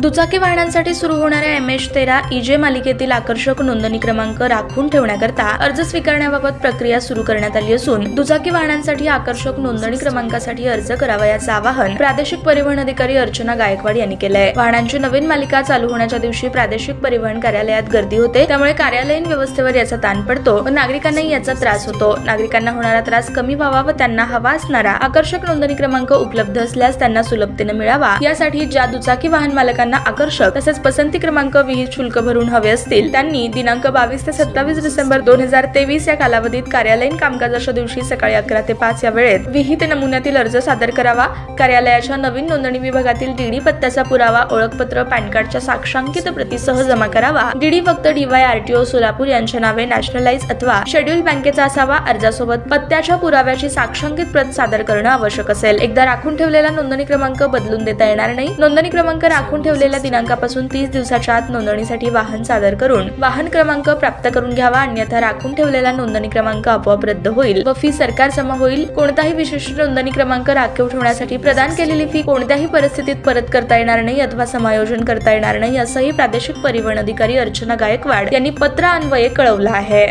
दुचाकी वाहनांसाठी सुरू होणाऱ्या एम एच तेरा इजे मालिकेतील आकर्षक नोंदणी क्रमांक राखून ठेवण्याकरता अर्ज स्वीकारण्याबाबत प्रक्रिया सुरू करण्यात आली असून दुचाकी वाहनांसाठी आकर्षक नोंदणी क्रमांकासाठी अर्ज करावयाचं आवाहन प्रादेशिक परिवहन अधिकारी अर्चना गायकवाड यांनी केलंय. वाहनांची नवीन मालिका चालू होण्याच्या दिवशी प्रादेशिक परिवहन कार्यालयात गर्दी होते त्यामुळे कार्यालयीन व्यवस्थेवर याचा ताण पडतो व नागरिकांनाही याचा त्रास होतो. नागरिकांना होणारा त्रास कमी व्हावा व त्यांना हवा असणारा आकर्षक नोंदणी क्रमांक उपलब्ध असल्यास त्यांना सुलभतेने मिळावा. यासाठी ज्या दुचाकी वाहन मालकांना आकर्षक तसेच पसंती क्रमांक विहित शुल्क भरून हवे असतील त्यांनी दिनांक बावीस ते सत्तावीस डिसेंबर दोन हजार तेवीस या कालावधीत कार्यालयीन कामकाजाच्या दिवशी सकाळी अकरा ते पाच या वेळेत विहित नमुन्यातील अर्ज सादर करावा. कार्यालयाच्या नवीन नोंदणी विभागातील डीडी पत्त्याचा पुरावा ओळखपत्र पॅन कार्डच्या साक्षांकित प्रतीसह जमा करावा. डीडी फक्त डीवाय आरटीओ सोलापूर यांच्या नावे नॅशनलाइज अथवा शेड्यूल बँकेचा असावा. अर्जासोबत पत्त्याच्या पुराव्याची साक्षांकित प्रत सादर करणं आवश्यक असेल. एकदा राखून ठेवलेला नोंदणी क्रमांक बदलून देता येणार नाही. नोंदणी क्रमांक राखून ठेवलेल्या दिनांकापासून तीस दिवसाच्या आत नोंदणीसाठी वाहन सादर करून वाहन क्रमांक प्राप्त करून घ्यावा अन्यथा राखून ठेवलेला नोंदणी क्रमांक आपोआप रद्द होईल व फी सरकार जमा होईल. कोणताही विशिष्ट नोंदणी क्रमांक राखीव ठेवण्यासाठी प्रदान केलेली फी कोणत्याही परिस्थितीत परत करता येणार नाही अथवा समायोजन करता येणार नाही असंही प्रादेशिक परिवहन अधिकारी अर्चना गायकवाड यांनी पत्र अन्वये कळवलं आहे.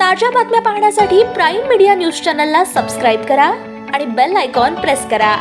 ताज्या बातम्या पाहण्यासाठी प्राईम मीडिया न्यूज चॅनलला सबस्क्राईब करा आणि बेल आयकॉन प्रेस करा.